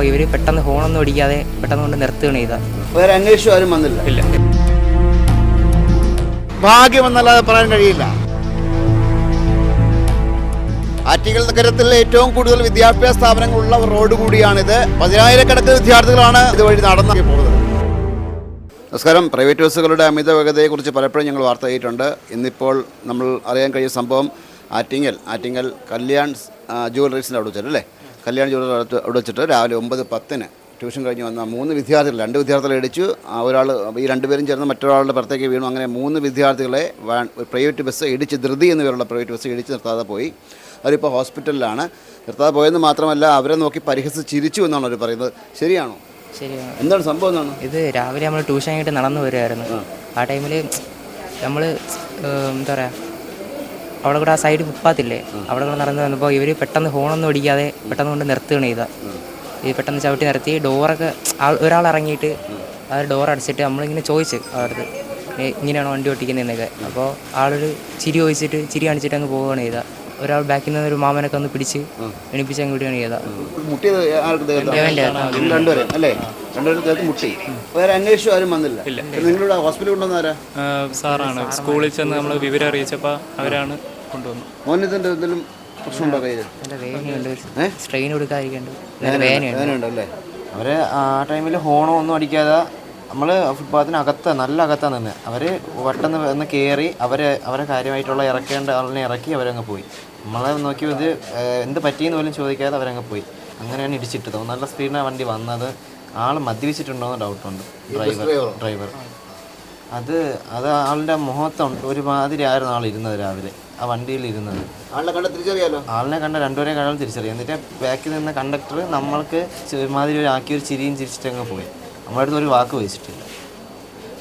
വന്നപ്പോൾ ഇവർ പെട്ടെന്ന് ഹോണൊന്നും അടിക്കാതെ പെട്ടെന്ന് കൊണ്ട് നിർത്തുകയാണ് ചെയ്ത വേറെ അന്വേഷിച്ചു ആരും വന്നില്ല. ഇല്ല. ഭാഗ്യമെന്നല്ലാതെ പറയാൻ കഴിയില്ല. ആറ്റിങ്ങൽ നഗരത്തിൽ ഏറ്റവും കൂടുതൽ വിദ്യാഭ്യാസ സ്ഥാപനങ്ങളുള്ള റോഡ് കൂടിയാണിത്. പതിനായിരക്കണക്കിന് വിദ്യാർത്ഥികളാണ് ഇതുവഴി നടന്നു പോകുന്നത്. നമസ്കാരം. പ്രൈവറ്റ് ബസ്സുകളുടെ അമിത വേഗതയെക്കുറിച്ച് പലപ്പോഴും ഞങ്ങൾ വാർത്ത ചെയ്തിട്ടുണ്ട് ഇന്നിപ്പോൾ നമ്മൾ അറിയാൻ കഴിയുന്ന സംഭവം ആറ്റിങ്ങൽ ആറ്റിങ്ങൽ കല്യാൺ ജുവലറീസിന്റെ അവിടെ വെച്ചിട്ട് അല്ലേ ജോലി അവിടെ വെച്ചിട്ട് രാവിലെ ഒമ്പത് പത്തിന് ട്യൂഷൻ കഴിഞ്ഞ് വന്ന മൂന്ന് വിദ്യാർത്ഥികൾ രണ്ട് വിദ്യാർത്ഥികളെ ഇടിച്ചു. ഒരാൾ ഈ രണ്ടുപേരും ചേർന്ന് മറ്റൊരാളുടെ പുറത്തേക്ക് വീണു. അങ്ങനെ മൂന്ന് വിദ്യാർത്ഥികളെ വാൻ ഒരു പ്രൈവറ്റ് ബസ് ഇടിച്ച് ധൃതി എന്ന് പേരുള്ള പ്രൈവറ്റ് ബസ് ഇടിച്ച് നിർത്താതെ പോയി. അവരിപ്പോൾ ഹോസ്പിറ്റലിലാണ്. നിർത്താതെ പോയെന്ന് മാത്രമല്ല അവരെ നോക്കി പരിഹസിച്ച് ചിരിച്ചു എന്നാണ് അവർ പറയുന്നത്. ശരിയാണോ? ശരിയാണ്. എന്താണ് സംഭവം എന്നാണ്? ഇത് രാവിലെ നമ്മൾ ട്യൂഷൻ ആയിട്ട് നടന്നു വരുമായിരുന്നു ആ. ടൈമിൽ നമ്മൾ എന്താ പറയുക അവിടെ കൂടെ ആ സൈഡ് ഫുട്പാത്തില്ലേ അവിടെ കൂടെ നടന്നു വന്നപ്പോൾ ഇവർ പെട്ടെന്ന് ഹോണൊന്നും അടിക്കാതെ പെട്ടെന്ന് കൊണ്ട് നിർത്തുകയാണ് ചെയ്ത ഈ പെട്ടെന്ന് ചവിട്ടി നിർത്തി ഡോറൊക്കെ ഒരാൾ ഇറങ്ങിയിട്ട് ആ ഡോർ അടച്ചിട്ട് നമ്മളിങ്ങനെ ചോദിച്ചു അവിടുത്തെ ഇങ്ങനെയാണോ വണ്ടി ഓട്ടിക്കുന്നതെന്നൊക്കെ അപ്പോൾ ആളൊരു ചിരി ചോദിച്ചിട്ട് ചിരി കാണിച്ചിട്ട് അങ്ങ് പോവുകയാണ് ചെയ്ത ഒരാൾ ബാക്കിൽ നിന്ന് ഒരു മാമനൊക്കെ ഒന്ന് പിടിച്ച് എണിപ്പിച്ച് അങ്ങോട്ട് സാറാണ്. സ്കൂളിൽ ചെന്ന് നമ്മൾ വിവരം അറിയിച്ചപ്പോൾ അവരാണ് കൊണ്ടുവന്നു മോനിതിന്റെ എന്തെങ്കിലും പ്രശ്നമുണ്ടോ കയ്യിൽ നല്ല വേദനയുണ്ട്. സ്ട്രെയിൻ അല്ലേ ആ ടൈമിൽ ഹോണോ ഒന്നും അടിക്കാതെ നമ്മൾ ഫുട്പാത്തിന് അകത്ത് നല്ല അകത്താണ് നിന്ന്. അവർ പെട്ടെന്ന് വന്ന് കയറി അവരെ അവരെ കാര്യമായിട്ടുള്ള ഇറക്കേണ്ട ആളിനെ ഇറക്കി അവരങ്ങ് പോയി. നമ്മളെ നോക്കി ഇത് എന്ത് പറ്റിയെന്ന് പോലും ചോദിക്കാതെ അവരങ്ങ് പോയി. അങ്ങനെയാണ് ഇടിച്ചിട്ടത്. നല്ല സ്പീഡിനാണ് വണ്ടി വന്നത്. ആൾ മദ്യപിച്ചിട്ടുണ്ടോ എന്ന് ഡൗട്ടുണ്ട് ഡ്രൈവർ ഡ്രൈവർ അത് അത് ആളുടെ മുഖത്തുണ്ട്. ഒരുമാതിരി ആയിരുന്നു ആൾ ഇരുന്നത് രാവിലെ. ആ വണ്ടിയിൽ ഇരുന്നത്. ആളെ കണ്ട തിരിച്ചറിയാലോ? ആളിനെ കണ്ട രണ്ടുപേരെ കണ്ടാലും തിരിച്ചറിയാം. എന്നിട്ട് ബാക്കിൽ നിന്ന കണ്ടക്ടർ നമ്മൾക്ക് ഒരുമാതിരി ഒരു ആക്കി ഒരു ചിരിയും ചിരിച്ചിട്ട് അങ്ങ് പോയി. നമ്മുടെ അടുത്ത് ഒരു വാക്ക് വെച്ചിട്ടില്ല.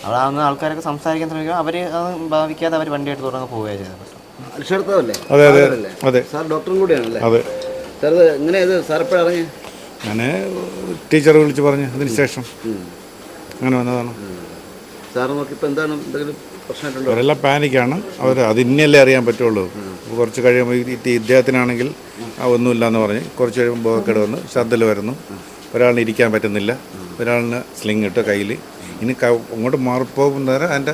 അവിടെ ആൾക്കാരൊക്കെ സംസാരിക്കാൻ ശ്രമിക്കുമ്പോൾ അവർ അത് ഭാവിക്കാതെ അവർ വണ്ടി എടുത്ത് തുടങ്ങി പോവുകയാണ് ചെയ്തത്. അതെ അതെ. അതെ. സാർ ഡോക്ടറും കൂടിയാണല്ലേ? അതെ. സാർ ഇങ്ങനെ ഇത്? സാർ എപ്പോഴാണ് ഇറങ്ങി ഞാൻ ടീച്ചർ വിളിച്ച് പറഞ്ഞു അതിന് ശേഷം. അങ്ങനെ വന്നതാണ്. സാർ നോക്കി ഇപ്പം എന്താണ് എന്തെങ്കിലും പ്രശ്നമായിട്ടുണ്ടോ? അവരെല്ലാം പാനിക്കാണ്. അവർ അത് ഇന്നല്ലേ അറിയാൻ പറ്റുള്ളൂ. കുറച്ച് കഴിയുമ്പോൾ ഇദ്ദേഹത്തിനാണെങ്കിൽ ആ ഒന്നുമില്ല എന്ന് പറഞ്ഞ് കുറച്ച് കഴിയുമ്പോൾ ബോധക്കേട് വന്ന് ശ്രദ്ധയിൽ വരുന്നു. ഒരാളിന് ഇരിക്കാൻ പറ്റുന്നില്ല. ഒരാളിന് സ്ലിങ് ഇട്ട് കയ്യിൽ ഇനി അങ്ങോട്ട് മാറിപ്പോകുന്നവരെ അതിന്റെ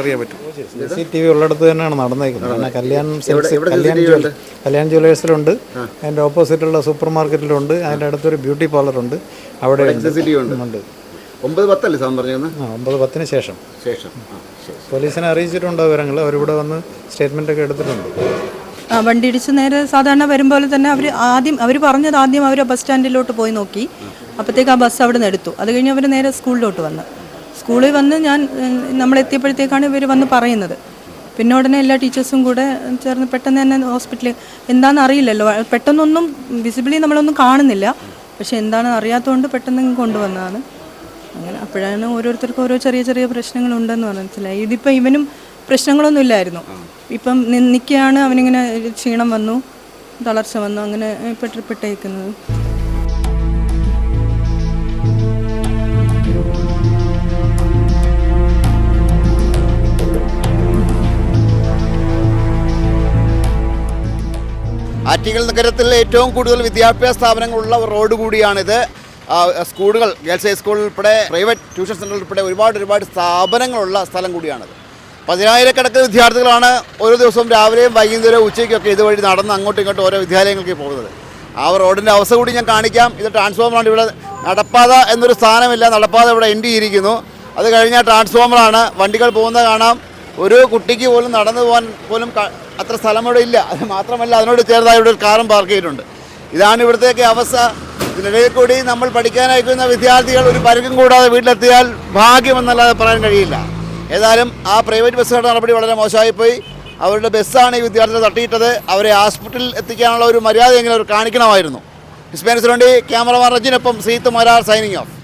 അറിയാൻ പറ്റും. സി സി ടി വി ഉള്ളിടത്ത് തന്നെയാണ് നടന്നേക്കുന്നത്. കാരണം കല്യാൺ കല്യാൺ കല്യാൺ ജ്വല്ലേഴ്സിലുണ്ട്. അതിന്റെ ഓപ്പോസിറ്റുള്ള സൂപ്പർ മാർക്കറ്റിലുണ്ട്. അതിന്റെ അടുത്തൊരു ബ്യൂട്ടി പാർലറുണ്ട്. അവിടെ ഉണ്ട്. ഒമ്പത് പത്തല്ലേ സാർ പറഞ്ഞത് ആ ഒമ്പത് പത്തിന് ശേഷം. ശേഷം. പോലീസിനെ അറിയിച്ചിട്ടുണ്ടോ വിവരങ്ങൾ അവരിവിടെ വന്ന് സ്റ്റേറ്റ്മെന്റ് ഒക്കെ എടുത്തിട്ടുണ്ട്. ആ, വണ്ടി ഇടിച്ച് നേരെ സാധാരണ വരും പോലെ തന്നെ അവർ ആദ്യം അവർ പറഞ്ഞത് ആദ്യം അവർ ബസ് സ്റ്റാൻഡിലോട്ട് പോയി നോക്കി. അപ്പോഴത്തേക്ക് ആ ബസ് അവിടെ നിന്ന് എടുത്തു. അത് കഴിഞ്ഞ് അവർ നേരെ സ്കൂളിലോട്ട് വന്നു. സ്കൂളിൽ വന്ന് ഞാൻ നമ്മളെത്തിയപ്പോഴത്തേക്കാണ് ഇവർ വന്ന് പറയുന്നത്. പിന്നെ ഉടനെ എല്ലാ ടീച്ചേഴ്സും കൂടെ ചേർന്ന് പെട്ടെന്ന് തന്നെ ഹോസ്പിറ്റലിൽ എന്താണെന്ന് അറിയില്ലല്ലോ. പെട്ടെന്നൊന്നും വിസിബിളി നമ്മളൊന്നും കാണുന്നില്ല. പക്ഷെ എന്താണെന്ന് അറിയാത്തതുകൊണ്ട് പെട്ടെന്ന് കൊണ്ടുവന്നതാണ്. അങ്ങനെ അപ്പോഴാണ് ഓരോരുത്തർക്കും ഓരോ ചെറിയ ചെറിയ പ്രശ്നങ്ങളുണ്ടെന്ന് മനസ്സിലായി. ഇതിപ്പോൾ ഇവനും പ്രശ്നങ്ങളൊന്നും ഇല്ലായിരുന്നു. ഇപ്പം നിൽക്കുകയാണ് അവനിങ്ങനെ ക്ഷീണം വന്നു തളർച്ച വന്നു അങ്ങനെ പെട്ട് ആറ്റിങ്ങൽ നഗരത്തിൽ ഏറ്റവും കൂടുതൽ വിദ്യാഭ്യാസ സ്ഥാപനങ്ങളുള്ള റോഡ് കൂടിയാണിത്. സ്കൂളുകൾ ഗേൾസ് ഹൈസ്കൂൾ ഉൾപ്പെടെ പ്രൈവറ്റ് ട്യൂഷൻ സെന്റർ ഉൾപ്പെടെ ഒരുപാട് ഒരുപാട് സ്ഥാപനങ്ങളുള്ള സ്ഥലം കൂടിയാണിത്. പതിനായിരക്കണക്കിന് വിദ്യാർത്ഥികളാണ് ഓരോ ദിവസവും രാവിലെയും വൈകുന്നേരവും ഉച്ചയ്ക്കൊക്കെ ഇതുവഴി നടന്ന് അങ്ങോട്ടും ഇങ്ങോട്ടും ഓരോ വിദ്യാലയങ്ങൾക്ക് പോകുന്നത്. ആ റോഡിന്റെ അവസ്ഥ കൂടി ഞാൻ കാണിക്കാം. ഇത് ട്രാൻസ്ഫോമറാണ്. ഇവിടെ നടപ്പാത എന്നൊരു സ്ഥാനമില്ല. നടപ്പാത ഇവിടെ എൻഡ് ചെയ്തിരിക്കുന്നു. അത് കഴിഞ്ഞാൽ ട്രാൻസ്ഫോമറാണ്. വണ്ടികൾ പോകുന്നത് കാണാം. ഒരു കുട്ടിക്ക് പോലും നടന്നു പോകാൻ പോലും അത്ര സ്ഥലം അവിടെ ഇല്ല. അത് മാത്രമല്ല അതിനോട് ചേർന്നായി ഇവിടെ ഒരു കാറും പാർക്ക് ചെയ്തിട്ടുണ്ട്. ഇതാണ് ഇവിടുത്തേക്ക് അവസ്ഥ. ഇതിനിടയിൽ കൂടി നമ്മൾ പഠിക്കാനയക്കുന്ന വിദ്യാർത്ഥികൾ ഒരു പരിക്കും കൂടാതെ വീട്ടിലെത്തിയാൽ ഭാഗ്യമെന്നല്ലാതെ പറയാൻ കഴിയില്ല. ഏതായാലും ആ പ്രൈവറ്റ് ബസ്സുകളുടെ നടപടി വളരെ മോശമായിപ്പോയി. അവരുടെ ബസ്സാണ് ഈ വിദ്യാർത്ഥികളെ തട്ടിയിട്ടത്. അവരെ ഹോസ്പിറ്റലിൽ എത്തിക്കാനുള്ള ഒരു മര്യാദയെങ്കിലും അവർ കാണിക്കണമായിരുന്നു. ഹിസ്പാനിക്സിന് വേണ്ടി ക്യാമറമാൻ റജിനൊപ്പം സീത്ത് മരാർ സൈനിങ് ഓഫ്.